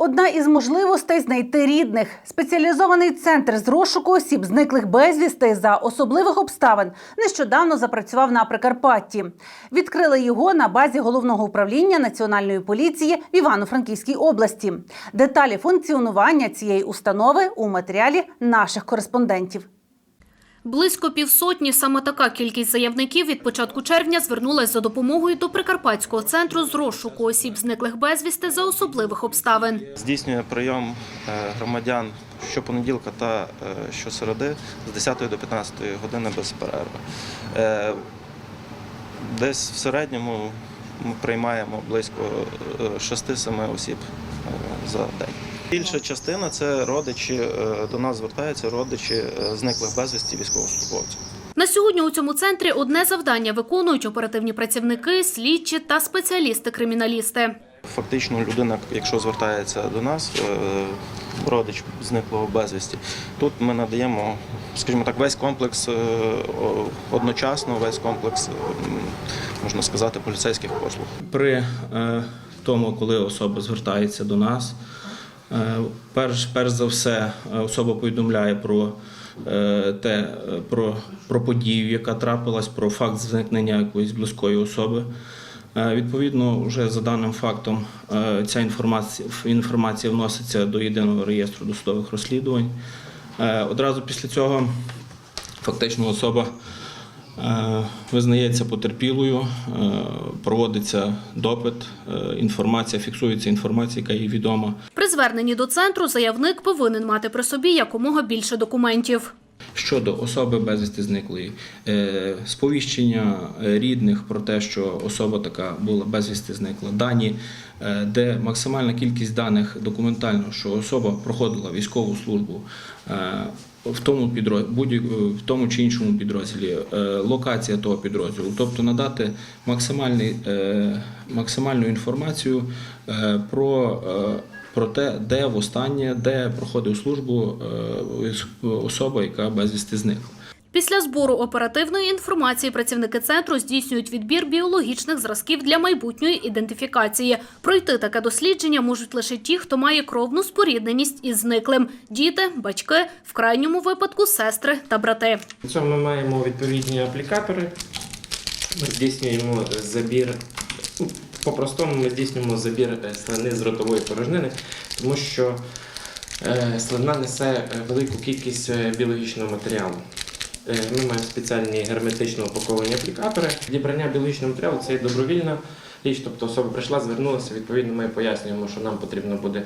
Одна із можливостей знайти рідних спеціалізований центр з розшуку осіб, зниклих безвісти за особливих обставин, нещодавно запрацював на Прикарпатті. Відкрили його на базі головного управління національної поліції в Івано-Франківській області. Деталі функціонування цієї установи у матеріалі наших кореспондентів. Близько півсотні саме така кількість заявників від початку червня звернулась за допомогою до Прикарпатського центру з розшуку осіб, зниклих безвісти за особливих обставин. Здійснює прийом е, громадян щопонеділка та е, щосереди з 10 до 15 години без перерви. Е, Десь в середньому ми приймаємо близько е, 6-7 осіб е, за день. Більша частина це родичі, е, до нас звертаються родичі е, зниклих безвісті військовослужбовців. На сьогодні у цьому центрі одне завдання виконують оперативні працівники, слідчі та спеціалісти-криміналісти. Фактично, людина, якщо звертається до нас, е, родич зниклого безвісті, тут ми надаємо, скажімо так, весь комплекс е, одночасно, весь комплекс, можна сказати, поліцейських послуг. При е, тому, коли особа звертається до нас, е, перш, перш за все е, особа повідомляє про е, те, е, про, про подію, яка трапилась, про факт зникнення якоїсь близької особи. Е, Відповідно, вже за даним фактом е, ця інформація, інформація вноситься до єдиного реєстру досудових розслідувань. Е, Одразу після цього фактично особа Визнається потерпілою, проводиться допит, інформація, фіксується інформація, яка їй відома. При зверненні до центру заявник повинен мати при собі якомога більше документів. Щодо особи безвісти зниклої, е, сповіщення рідних про те, що особа така була безвісти зникла, дані, е, де максимальна кількість даних документально, що особа проходила військову службу е, в тому в тому чи іншому підрозділі, локація того підрозділу, тобто надати максимальну інформацію про. Про те, де востаннє, де проходив службу е, особа, яка безвісти зникла. Після збору оперативної інформації працівники центру здійснюють відбір біологічних зразків для майбутньої ідентифікації. Пройти таке дослідження можуть лише ті, хто має кровну спорідненість із зниклим: діти, батьки, в крайньому випадку сестри та брати. Для цього ми маємо відповідні аплікатори. Ми здійснюємо забір. По-простому ми здійснюємо забір е, слини з ротової порожнини, тому що е, слина несе е, велику кількість біологічного матеріалу. Ми маємо спеціальні герметично упаковані аплікатори. Відібрання біологічного матеріалу це є добровільна річ, тобто особа прийшла, звернулася, відповідно, ми пояснюємо, що нам потрібно буде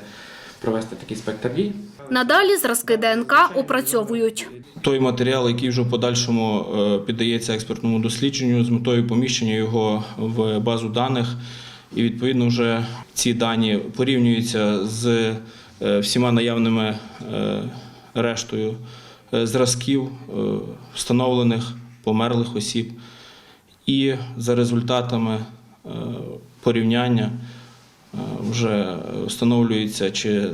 провести такий спектр дій. Надалі зразки ДНК опрацьовують. Той матеріал, який вже в подальшому піддається експертному дослідженню з метою поміщення його в базу даних, і відповідно вже ці дані порівнюються з е, всіма наявними е, рештою е, зразків встановлених померлих осіб. І за результатами порівняння вже встановлюється чи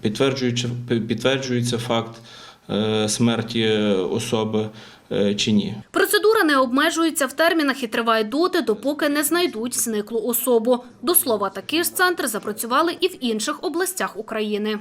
підтверджується, підтверджується факт смерті особи чи ні. Процедура не обмежується в термінах і триває доти, допоки не знайдуть зниклу особу. До слова, такі ж центри запрацювали і в інших областях України.